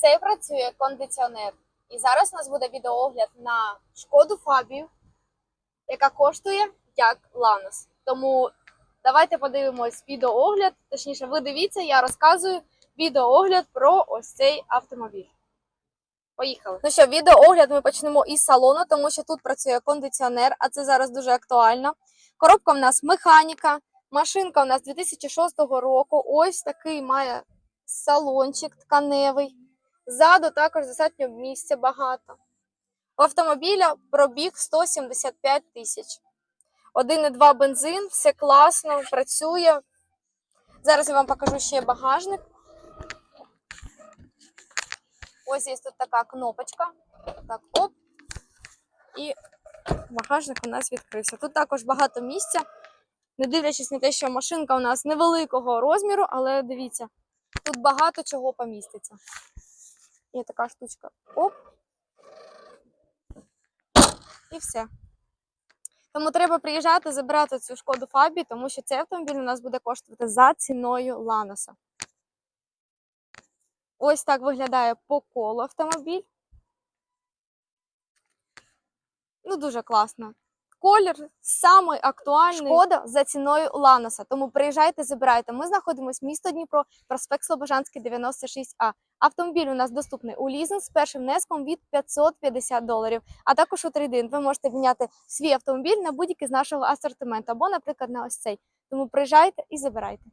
Цей працює кондиціонер. І зараз у нас буде відеоогляд на шкоду Фабію, яка коштує як Ланос. Тому давайте подивимось відеоогляд. Точніше, ви дивіться, я розказую відеоогляд про ось цей автомобіль. Поїхали. Ну що, відеоогляд ми почнемо із салону, тому що тут працює кондиціонер, а це зараз дуже актуально. Коробка в нас механіка, машинка у нас 2006 року. Ось такий має салончик тканевий. Ззаду також достатньо місця багато. У автомобіля пробіг 175 тисяч. 1,2 бензин, все класно, працює. Зараз я вам покажу ще багажник. Ось є тут така кнопочка. Так, оп. І багажник у нас відкрився. Тут також багато місця. Не дивлячись на те, що машинка у нас невеликого розміру, але дивіться, тут багато чого поміститься. Є така штучка. Оп. І все. Тому треба приїжджати, забирати цю шкоду Фабі, тому що цей автомобіль у нас буде коштувати за ціною Ланоса. Ось так виглядає по колу автомобіль. Ну, дуже класно. Колір самий актуальний шкода за ціною Ланоса. Тому приїжджайте, забирайте. Ми знаходимося місто Дніпро, проспект Слобожанський, 96А. Автомобіль у нас доступний у лізинг з першим внеском від 550 доларів. А також у трейдинг ви можете міняти свій автомобіль на будь-який з нашого асортименту або, наприклад, на ось цей. Тому приїжджайте і забирайте.